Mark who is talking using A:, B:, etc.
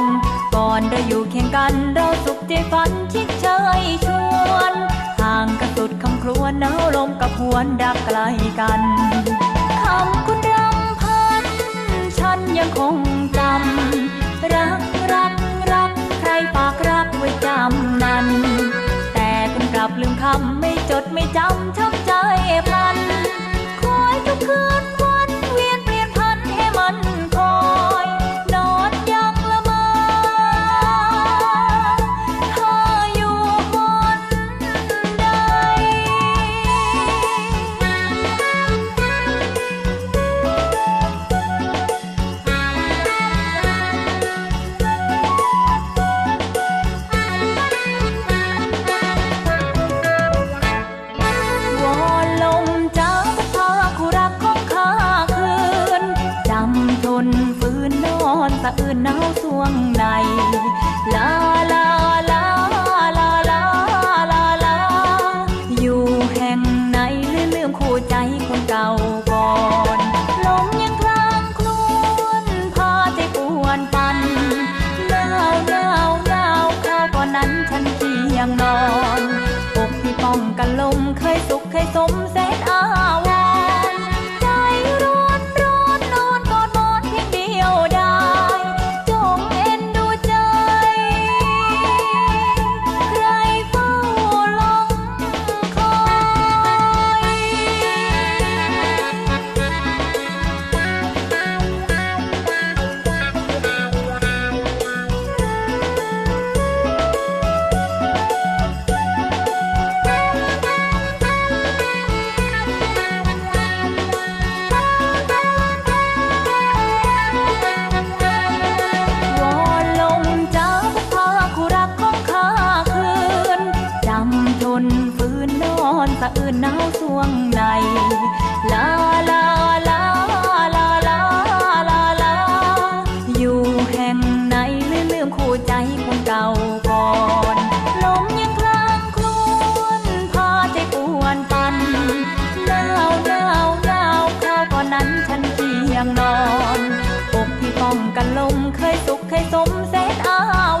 A: น ก่อนเราอยู่เคียงกันเราสุขใจฝันชิดเชยชวน ห่างกันสุดคำครวญหนาวลมกับหวนดับไกลกันคำคุณรำพัน ฉันยังคงจำรักรักรักใครปากรักไว้จำนั้น แต่คุณกลับลืมคำไม่จดไม่จำทับะอื่นหนาวสวงใน ลาลาลาลาลาลาลา อยู่แห่งไหนหรือลืมคู่ใจคนเก่าก่อนลมยังคลางคลวนพาใจปวนปันหนาวหนาวหนาวข้าวก่อนนั้นฉันเพียงนอนอกที่ป้องกันลมเคยสุขเคยสมแสนอาว อนสะอื้นหนาวสวงใน ลาลาลาลาลาลาลา อยู่แห่งไหนไม่ลืมคู่ใจคนเก่าก่อนลมยังคลางครวนพาใจปวนปันหนาวหนาวหนาวข้าวก่อนนั้นฉันเพียงนอนอกที่ป้องกันลมเคยสุขเคยสมเสดอาว